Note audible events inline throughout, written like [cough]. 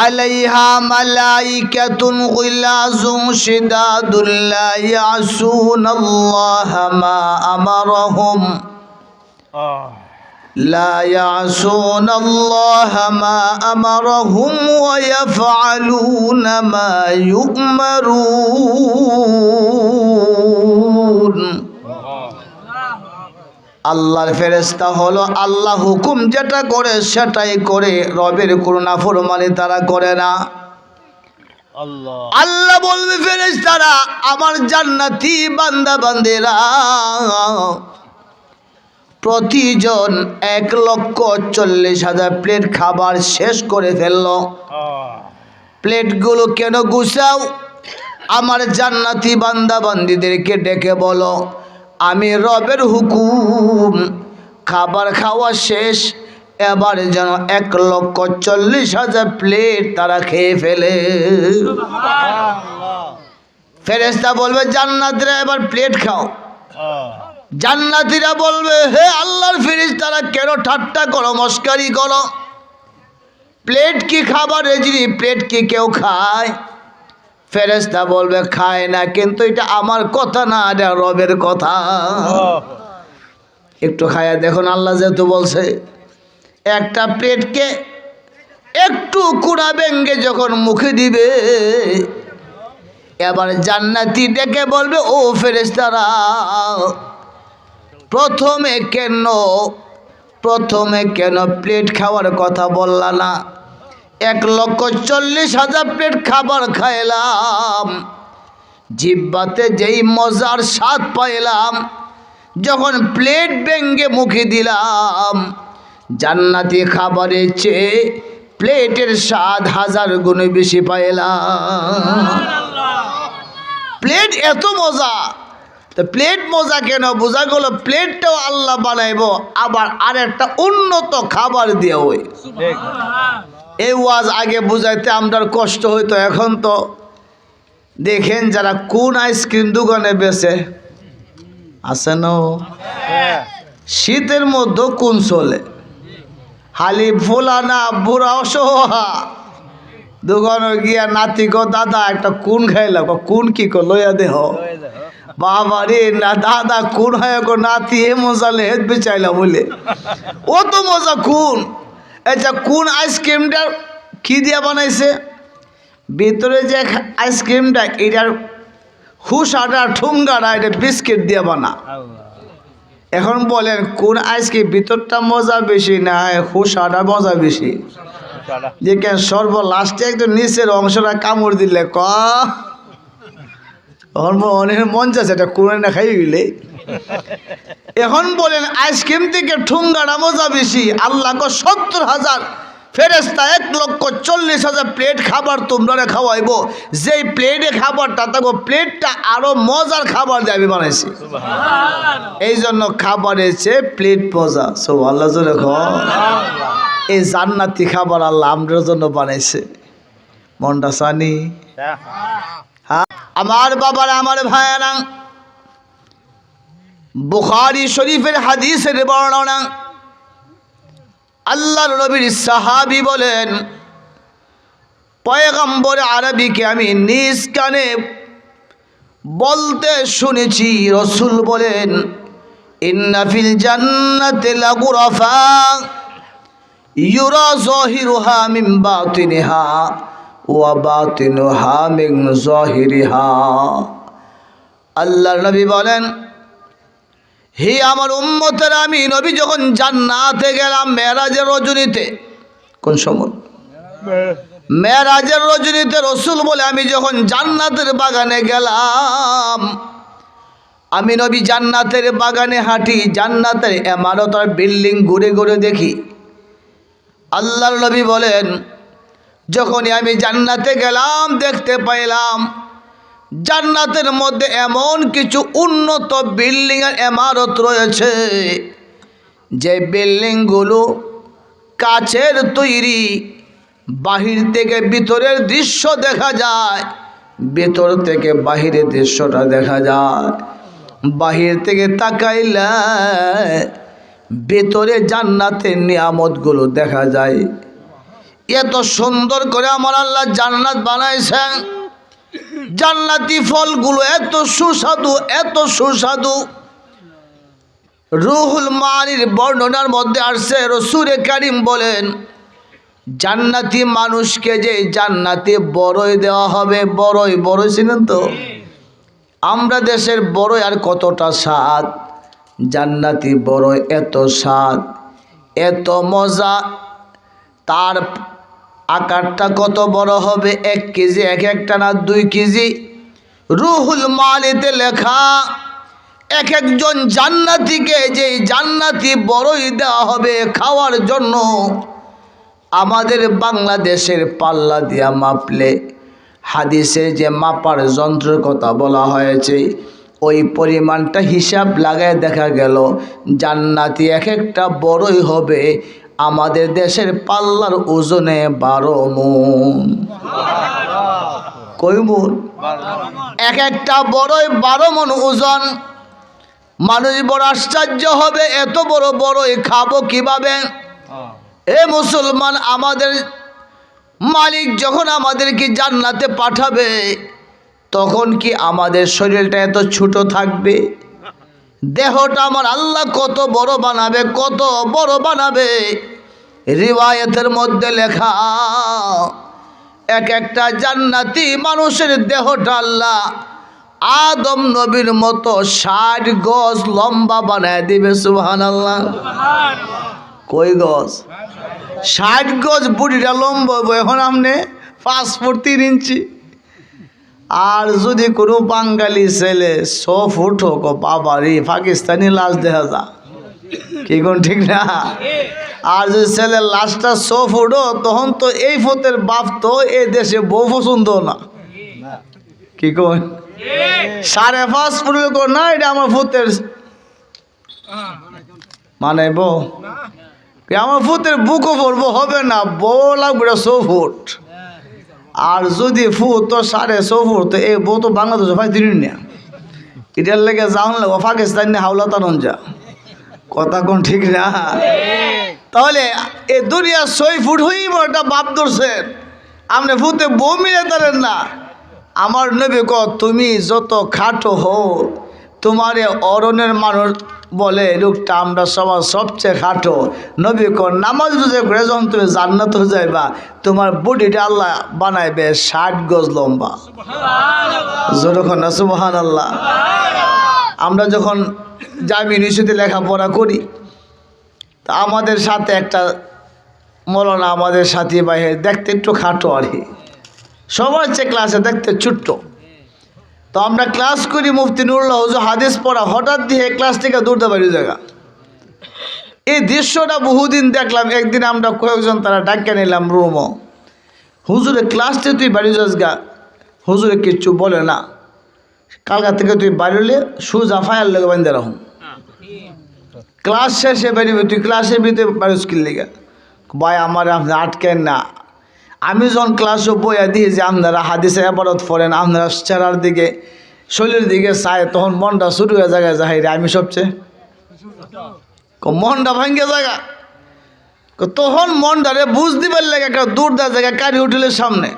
عليها ملائكة غلاظ شداد لا يعصون الله ما أمرهم. لا يعصون الله ما أمرهم ويفعلون ما يؤمرون. আল্লাহর ফেরেস্তা হলো আল্লাহ হুকুম যেটা করে সেটাই করে রবের করুণা ফরমানি তারা করে না। আল্লাহ। বলবে ফেরেস্তারা আমার জান্নাতি বান্দা বান্দেরা প্রতিজন এক লক্ষ চল্লিশ হাজার প্লেট খাবার শেষ করে ফেলল। প্লেটগুলো কেন গুছাও? আমার জান্নাতি বান্দা বান্দিদেরকে ডেকে বলো। আমি রবের হুকুম। খাবার খাওয়া শেষ। এবার যেন এক লক্ষ চল্লিশ হাজার প্লেট তারা খেয়ে ফেলে। ফেরেস্তা বলবে, জান্নাতিরা এবার প্লেট খাও। জান্নাতিরা বলবে, হে আল্লাহর ফিরিস তারা কেন ঠাট্টা করো, মস্কারি করো? প্লেট কি খাবার জিনি প্লেট কি কেউ খায়? ফেরেস্তা বলবে খায় না কিন্তু এটা আমার কথা না এটা রবের কথা। একটু খায়া দেখুন আল্লাহ যেহেতু বলছে একটা প্লেটকে একটু কুড়া ব্যঙ্গে যখন মুখে দিবে এবার জান্নাতি ডেকে বলবে ও ফেরেস্তারা প্রথমে কেন প্রথমে কেন প্লেট খাওয়ার কথা বললা না? এক লক্ষ চল্লিশ হাজার প্লেট খাবার খাইলাম। জিব্বাতে যেই মজার স্বাদ পাইলাম, যখন প্লেট ব্যঙ্গে মুখে দিলাম, জান্নাতি খাবারের চেয়ে প্লেটের স্বাদ হাজার গুণে বেশি পাইলাম। প্লেট এত মজা, তো প্লেট মজা কেন? বোঝা গেল প্লেটটাও আল্লাহ বানাইবো, আবার আর একটা উন্নত খাবার দিয়ে ওই এই ওয়াজ আগে বুঝাইতে আমরার কষ্ট হইতো এখন তো দেখেন যারা কোন আইসক্রিম দোকানে বেছে আছে না? শীতের মধ্যে কোন চলে? হালি ফোলা না বুড়া অসহা দোকানে গিয়া নাতি গো দাদা একটা কোন খাইলাম কও, কোন কি কো লইয়া দেহ। বাবা রে না দাদা কোন হয় গো নাতি এ মজা লে হেদ বেচাইলা বলে। ও তো মজা কোন? আচ্ছা কোন আইসক্রিমটা কি দিয়া বানাইছে? ভিতরে যে আইসক্রিমটা এটার হুসাটা ঠুঙ্গাটা এটা বিস্কিট দিয়ে বানা। এখন বলেন কোন আইসক্রিম ভিতরটা মজা বেশি না হুসাটা মজা বেশি? যে কেন সর্ব লাস্টে একদম নিচের অংশটা কামড় দিলে ক? [laughs] অনেক মন চাচ্ছে এটা কোরআন না খাই গেলে [laughs] এখন বলেন আইসক্রিম থেকে ঠুঙ্গাটা মজা বেশি। আল্লাহ সত্তর হাজার ফেরেস্তা এক লক্ষ চল্লিশ হাজার প্লেট খাবার তোমরা খাওয়াইব। যেই প্লেটে খাবারটা থাকব প্লেটটা আরও মজার খাবার দিয়ে আমি বানাইছি। এই জন্য খাবার চেয়ে প্লেট মজা। সব আল্লাহ জোরে এই জান্নাতি খাবার আল্লাহ আমরার জন্য বানাইছে। মনটা সানি? হ্যাঁ। আমার বাবার আমার ভাইয়ারা বুখারি শরীফের হাদিসের বর্ণনা। আল্লাহর নবীর সাহাবি বলেন, পয়গম্বর আরবিকে আমি নিজ কানে বলতে শুনেছি, রসুল বলেন ইন্নাফিল জান্নাতে লাগুরাফা, ইউরা জহিরুহা মিন বাতিনিহা, ওয়া বাতিনুহা মিন জহিরিহা। আল্লাহর নবী বলেন হে আমার উম্মতের আমি নবী যখন জান্নাতে গেলাম মেরাজের রজনীতে, কোন সময়? মেরাজের রজনীতে রসুল বলে আমি যখন জান্নাতের বাগানে গেলাম, আমি নবী জান্নাতের বাগানে হাঁটি, জান্নাতের এমারত আর বিল্ডিং ঘুরে ঘুরে দেখি। আল্লাহর নবী বলেন, যখনই আমি জান্নাতে গেলাম, দেখতে পাইলাম জান্নাতের মধ্যে এমন কিছু উন্নত বিল্ডিং এর এমারত রয়েছে। যে বিল্ডিংগুলো কাছের তৈরি, বাহির থেকে ভিতরের দৃশ্য দেখা যায়, ভেতর থেকে বাহিরের দৃশ্যটা দেখা যায়। বাহির থেকে তাকাইলে ভেতরে জান্নাতের নিয়ামতগুলো দেখা যায়। এত সুন্দর করে আমার আল্লাহ জান্নাত বানাইছেন। জান্নাতি ফলগুলো এত সুস্বাদু এত সুস্বাদু। রুহুল মানির বর্ণনার মধ্যে আসছে রসুরে কারিম বলেন, জান্নাতি মানুষকে যে জান্নাতি বড়ই দেওয়া হবে, বড়ই বড়ই ছিলেন তো? আমরা দেশের বড়ই আর কতটা স্বাদ? জান্নাতি বড়ই এত স্বাদ, এত মজা। তার আকারটা কত বড় হবে? এক কেজি, এক একটা না দুই কেজি? রুহুল মালিতে লেখা, এক একজন জান্নাতিকে যে জান্নাতি বড়ই দেওয়া হবে খাওয়ার জন্য। আমাদের বাংলাদেশের পাল্লা দিয়া মাপলে হাদিসে যে মাপার যন্ত্রের কথা বলা হয়েছে, ওই পরিমাণটা হিসাব লাগায় দেখা গেল, জান্নাতি এক একটা বড়ই হবে। আমাদের দেশের পাল্লার ওজনে বারো মন। কই মন? এক একটা বড়ই বারো মন ওজন। মানুষ বড় আশ্চর্য হবে, এত বড় বড়ই খাব কীভাবে? এ মুসলমান, আমাদের মালিক যখন আমাদেরকে জান্নাতে পাঠাবে, তখন কি আমাদের শরীরটা এত ছোট থাকবে? দেহটা আমার আল্লাহ কত বড় বানাবে, কত বড় বানাবে। রিওয়ায়তের মধ্যে লেখা, এক একটা জান্নাতি মানুষের দেহটা আল্লাহ আদম নবীর মতো ষাট গজ লম্বা বানায় দিবে সুহান আল্লাহ কই গজ? ষাট গজ বুড়িটা লম্বা এখন আপনি পাঁচ ফুট তিন ইঞ্চি। আর যদি কোনো বাঙালি ছেলে ছ ফুট হোক বাবারি পাকিস্তানি লাশ দেখা যা। কি কোন ঠিক না? আর যদি ছেলের লাশটা ছ ফুটও তখন তো এই ফুটের বাপ তো এই দেশে বউ পছন্দ না। কি কোন সাড়ে পাঁচ ফুট না এটা আমার ফুটের মানে বউ? আমার ফুটের বুকও পড়ব হবে না বউ লাগবে ছ ফুট আর যদি ফু তো সাড়ে ছ ফুট, তো এই বউ তো বাংলাদেশ ভাই দিন না এটার লেগে যাওন লাগবো পাকিস্তান হাওলা তারন যা কথা কোন ঠিক না? তাহলে এ দুনিয়া ছয় ফুট হইব একটা বাপ ধরছেন আপনি ফুতে বউ মিলে তারেন না। আমার নবী ক তুমি যত খাটো হো তোমার এ অরণ্যের মানুষ বলে লোকটা আমরা সবার সবচেয়ে খাটো। নবী ক নামাজ রোজা করে যখন তুমি জান্নাত হয়ে যাইবা তোমার বডিটা আল্লাহ বানাইবে ষাট গজ লম্বা। যখন সুবহান আল্লাহ আমরা যখন জামি ইউনিভার্সিটি লেখাপড়া করি তা আমাদের সাথে একটা মৌলানা আমাদের সাথী ভাই দেখতে একটু খাটো আর কি। সবার চেয়ে ক্লাসে দেখতে ছোট্ট। তো আমরা ক্লাস করি মুফতি নুরুল্লাহ হুজুর, হাদিস পড়া। হঠাৎ দিয়ে ক্লাস থেকে দৌড়তে পারি জায়গা। এই দৃশ্যটা বহুদিন দেখলাম, একদিন আমরা কয়েকজন তারা ডাক্কে নিলাম রুমও হুজুরে ক্লাসতে তুই বাড়ি যাস গা? হুজুরে কিচ্ছু বলে না। কালকা থেকে তুই বাড়িলে সুজা ফায়ার লেগে বান্ধে রাখুন। ক্লাস শেষে বেরিয়ে, তুই ক্লাসের ভিতরে বাড়ি স্কিল লেগে ভাই, আমার আপনি আটকেন না। আমি যখন ক্লাসে বইয়া দিয়ে যে আপনারা হাদিসে আবারত পড়েন, আপনারা চেহারার দিকে, শরীরের দিকে চায়, তখন মনটা শুরু হয়ে জায়গায় যাই রে আমি সবচেয়ে। মনটা ভাঙ্গে জায়গা তখন মনটা রে বুঝ দিবার লাগে একটা দূর দেওয়া জায়গা, কারি হোটেলের সামনে।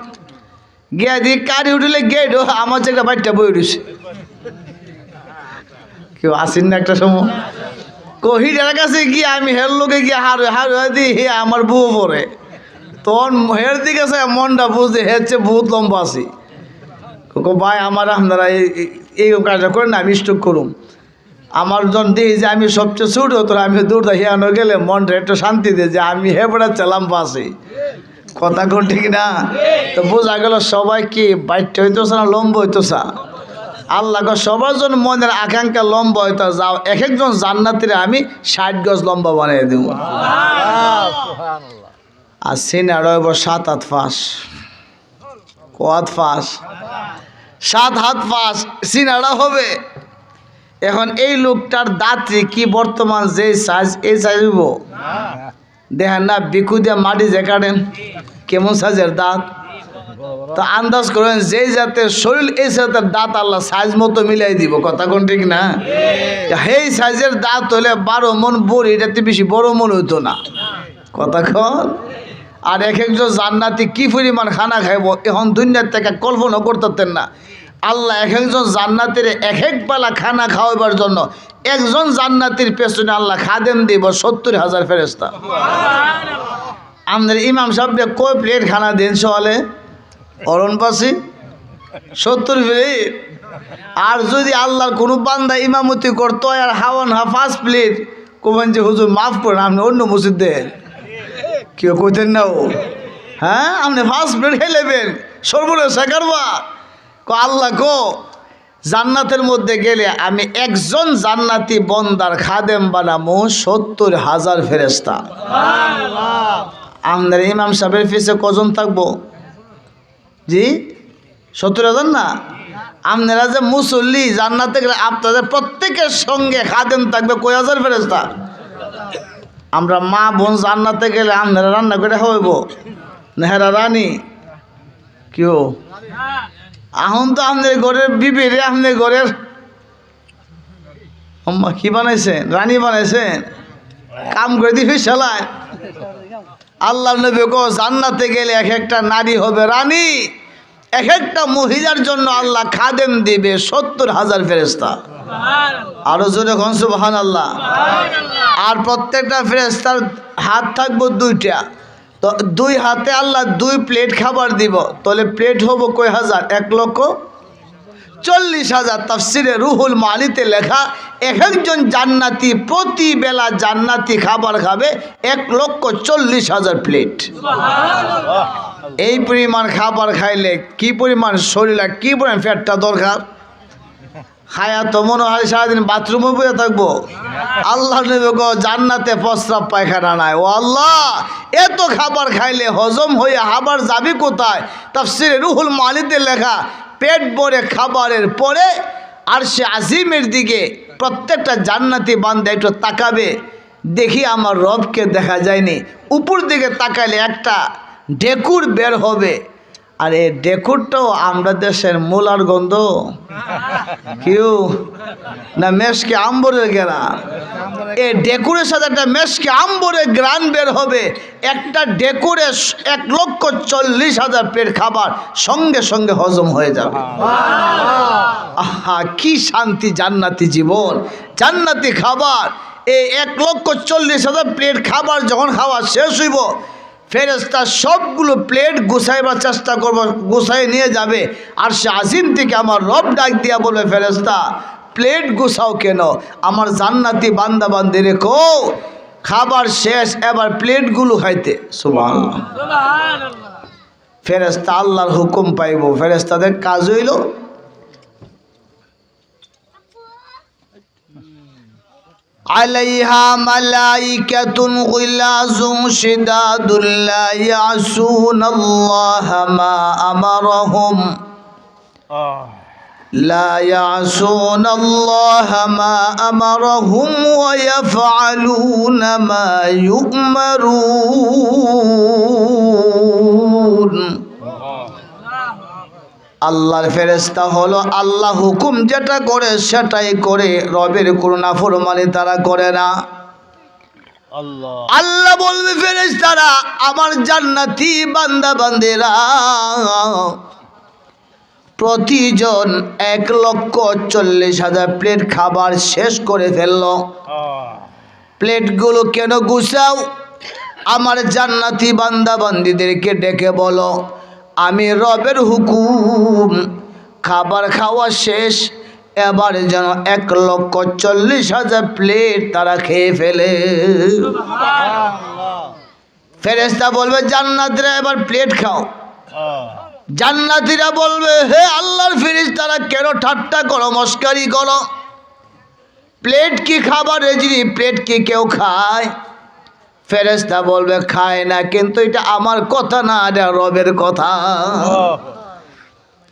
গিয়া দিয়ে কারি হোটেলে গেট আমার যে একটা বাড়িটা বই রয়েছে কেউ আসেন না একটা সময়। কহিটার কাছে গিয়ে আমি হের লোকে গিয়ে হার হার হে আমার বউ পরে। তখন হের দিকে আছে, মনটা বুঝতে হের চেয়ে বহুত লম্বা আছি। ভাই, আমার আপনারা এই- কাজটা করেন আমি স্টক করুম। আমার জন দিই যে আমি সবচেয়ে ছোট তোর আমি দূর হিয়ানো গেলে মনটা একটু শান্তি দিয়ে যে আমি হে বেড়া চালাম পাশে কথা কোন ঠিক না? তো বোঝা গেল সবাই কি বাইরটা হইতেছে না, লম্বা হইতেছে? আল্লাহ সবার জন্য মনের আকাঙ্ক্ষা লম্বা হইতে যাও, এক একজন জান্নাতিরে আমি ষাট গজ লম্বা বানিয়ে দেব। আর সিনা রইব সাত হাত ফাঁস কত ফাঁস সাত হাত ফাঁস সিনারা হবে। এখন এই লোকটার দাঁতরে কি বর্তমান যে সাইজ এই সাইজ হইব? দেখেন না বিকু দিয়ে মাটি যে কাটেন কেমন সাইজের দাঁত? তো আন্দাজ করেন যেই জাতের শরীর এই জাতের দাঁত আল্লাহ সাইজ মতো মিলাই দিব। কথা কোন ঠিক না? সেই সাইজের দাঁত হলে বারো মন বড়ি এটাতে বেশি বড় মন হইতো না। কথা কন? আর এক একজন জান্নাতি কি পরিমাণ খানা খাইব, এখন দুনিয়ার থেকে কল্পনা করতেন না। আল্লাহ এক একজন জান্নাতের এক এক বেলা খানা খাওয়াবার জন্য একজন জান্নাতির পেছনে আল্লাহ খাদেম দিব সত্তর হাজার ফেরেস্তা আমাদের ইমাম সাহেবকে কয় প্লেট খানা দেন সকালে? অরণবাসী সত্তর প্লেট? আর যদি আল্লাহর কোনো বান্দা ইমামতি করতো, আর হাওয়ান হা পাঁচ প্লেট কোবেন যে, হুজুর, মাফ করেন, আপনি অন্য মসজিদ দেন। কেউ কইতেন না ও। হ্যাঁ আপনি ফার্স্ট প্লেট খেয়ে নেবেন সর্বনাশ কারবা কো আল্লাহ কো, জান্নাতের মধ্যে গেলে আমি একজন জান্নাতি বন্দার খাদেম বানামো সত্তর হাজার ফেরেস্তা আমাদের ইমাম সাহেবের ফিসে কজন থাকব? জি? সত্তর হাজার না? আপনারা যে মুসল্লি জান্নাতে গেলে আপনাদের প্রত্যেকের সঙ্গে খাদেম থাকবে কয় হাজার ফেরেস্তা আমরা মা বোন জান্নাতে গেলে আপনারা রান্না করে হইব নেহারা রানী কেউ এখন তো আপনাদের ঘরের বিবিরে আপনাদের ঘরের। কি বানাইছেন? রানী বানাইছেন। কাম করে দিবি শালায় আল্লাহ নবী কো জান্নাতে গেলে এক একটা নারী হবে রানী। এক একটা মহিলার জন্য আল্লাহ খাদেম দিবে সত্তর হাজার ফেরেস্তা আরও জোরে ঘনসুবাহান আল্লাহ আর প্রত্যেকটা ফেরেস্তার হাত থাকব দুইটা। তো দুই হাতে আল্লাহ দুই প্লেট খাবার দিব। তাহলে প্লেট হব কয় হাজার? এক লক্ষ চল্লিশ হাজার। তাফসিরে রুহুল মালিতে লেখা এক একজন জান্নাতি প্রতি বেলা জান্নাতি খাবার খাবে এক লক্ষ চল্লিশ হাজার প্লেট। এই পরিমাণ খাবার খাইলে কি পরিমাণ শরীরে কি পরিমাণ ফ্যাটটা দরকার? খায়া তো মনে হয় সারাদিন বাথরুমে বসে থাকব। আল্লাহ জান্নাতে প্রস্রাব পায়খানা নাই। ও আল্লাহ, এত খাবার খাইলে হজম হয়ে আবার যাবি কোথায়? তাফসিরে রুহুল মালিদের লেখা, পেট ভরে খাবারের পরে আর সে আজিমের দিকে প্রত্যেকটা জান্নাতি বান্ধে একটু তাকাবে। দেখি আমার রবকে দেখা যায়নি। উপর দিকে তাকাইলে একটা ডেকুর বের হবে। আর এই ডেকুরটাও আমরা দেশের মূলার গন্ধ। কেউ? না মেশকে আম্বরের গেরা এই ডেকুরের সাথে একটা মেশকে আম্বরের গ্রান বের হবে। একটা ডেকুরে এক লক্ষ চল্লিশ হাজার পেট খাবার সঙ্গে সঙ্গে হজম হয়ে যাবে। আহা কি শান্তি জান্নাতি জীবন। জান্নাতি খাবার। এই এক লক্ষ চল্লিশ হাজার প্লেট খাবার যখন খাওয়া শেষ হইব ফেরেস্তা সবগুলো প্লেট গুছাইবার চেষ্টা করব গুছাই নিয়ে যাবে। আর সে আজিম থেকে আমার রব ডাক দিয়া বলবে ফেরেস্তা প্লেট গুছাও কেন? আমার জান্নাতি বান্দা বান্দি রেখো। খাবার শেষ এবার প্লেটগুলো খাইতে। সুমান ফেরেস্তা আল্লাহর হুকুম পাইব। ফেরেস্তাদের কাজ হইল عليها ملائكة غلاظ شداد لا يعصون الله ما أمرهم. لا يعصون الله ما أمرهم ويفعلون ما يؤمرون. আল্লাহর ফেরেস্তা হলো আল্লাহ হুকুম যেটা করে সেটাই করে রবের করুণা ফরমানি তারা করে না। আল্লাহ। আল্লাহ বলবে ফেরেস্তারা আমার জান্নাতি বান্দা বান্দেরা প্রতিজন এক লক্ষ চল্লিশ হাজার প্লেট খাবার শেষ করে ফেলল। প্লেটগুলো কেন গুছাও? আমার জান্নাতি বান্দা বান্দিদেরকে ডেকে বলো। আমি রবের হুকুম। খাবার খাওয়া শেষ এবার যেন এক লক্ষ চল্লিশ হাজার প্লেট তারা খেয়ে ফেলে। ফেরেস্তা বলবে জান্নাতিরা এবার প্লেট খাও। জান্নাতিরা বলবে হে আল্লাহর ফিরিস তারা কেন ঠাট্টা করো মস্কারি করো? প্লেট কি খাবার রেজিনি প্লেট কি কেউ খায়? ফেরেস্তা বলবে খায় না কিন্তু এটা আমার কথা না এটা রবের কথা।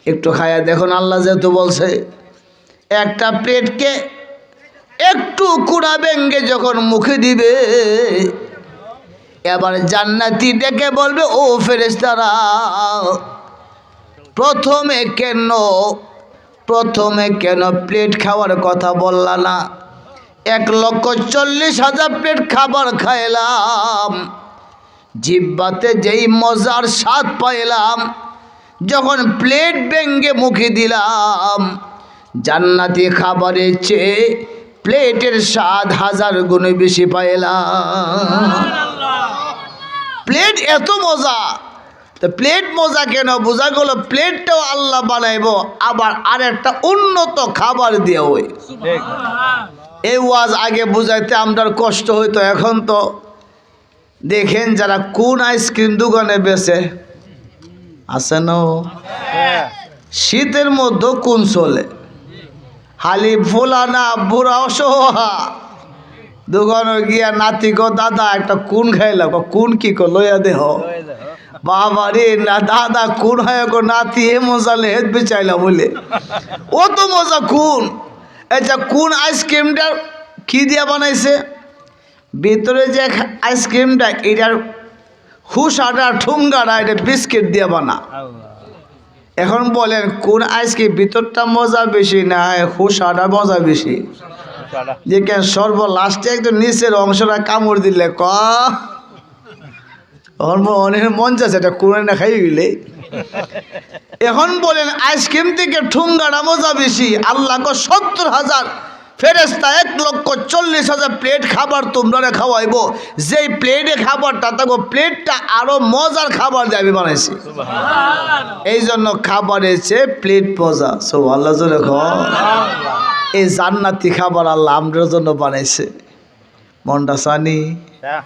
একটু খায়া দেখুন আল্লাহ যেহেতু বলছে একটা প্লেটকে একটু কুড়া ব্যঙ্গে যখন মুখে দিবে এবার জান্নাতি ডেকে বলবে ও ফেরেস্তারা প্রথমে কেন প্রথমে কেন প্লেট খাওয়ার কথা বললা না? এক লক্ষ চল্লিশ হাজার প্লেট খাবার খাইলাম। জিব্বাতে যেই মজার স্বাদ পাইলাম, যখন প্লেট ভেঙ্গে মুখে দিলাম, জান্নাতি খাবারের চেয়ে প্লেটের স্বাদ হাজার গুণে বেশি পাইলাম। প্লেট এত মজা, তো প্লেট মজা কেন? বোঝা গেল প্লেটটাও আল্লাহ বানাইব, আবার আর একটা উন্নত খাবার দেওয়া ঠিক এই ওয়াজ আগে বুঝাইতে আমার কষ্ট হইতো এখন তো দেখেন যারা কোন আইসক্রিম দোকানে বেছে আছে না? শীতের মধ্যে কোন চলে? হালি ফোলা না বুড়া অসহা দোকানে গিয়া নাতি গো দাদা একটা কোন খাইলাম কো, কোন কি কো? লইয়া দেহ। বাবা রে না দাদা কোন হয় নাতি এ মজা লেহেদ বেচাইলাম বলে। ও তো মজা কোন? আচ্ছা কোন আইসক্রিমটা কি দিয়া বানাইছে? ভিতরে যে আইসক্রিমটা এটার হুসাটা ঠুঙ্গাটা এটা বিস্কিট দিয়ে বানা। এখন বলেন কোন আইসক্রিম ভিতরটা মজা বেশি না হুসাটা মজা বেশি? যে কেন সর্ব লাস্টে একদম নিচের অংশটা কামড় দিলে ক? অনেক মন যাচ্ছে এটা কোনে না খাই গেলে এখন বলেন আইসক্রিম থেকে ঠুঙ্গাটা মজা বেশি। আল্লাহ গো সত্তর হাজার ফেরেস্তা এক লক্ষ চল্লিশ হাজার প্লেট খাবার তোমরা খাওয়াইব। যেই প্লেটে খাবারটা তাকে প্লেটটা আরও মজার খাবার দিয়ে আমি বানাইছি। এই জন্য খাবারের চেয়ে প্লেট মজা। সব আল্লাহ জন্য এই জান্নাতি খাবার আল্লাহ আমরার জন্য বানাইছে। মনটা সানি? হ্যাঁ।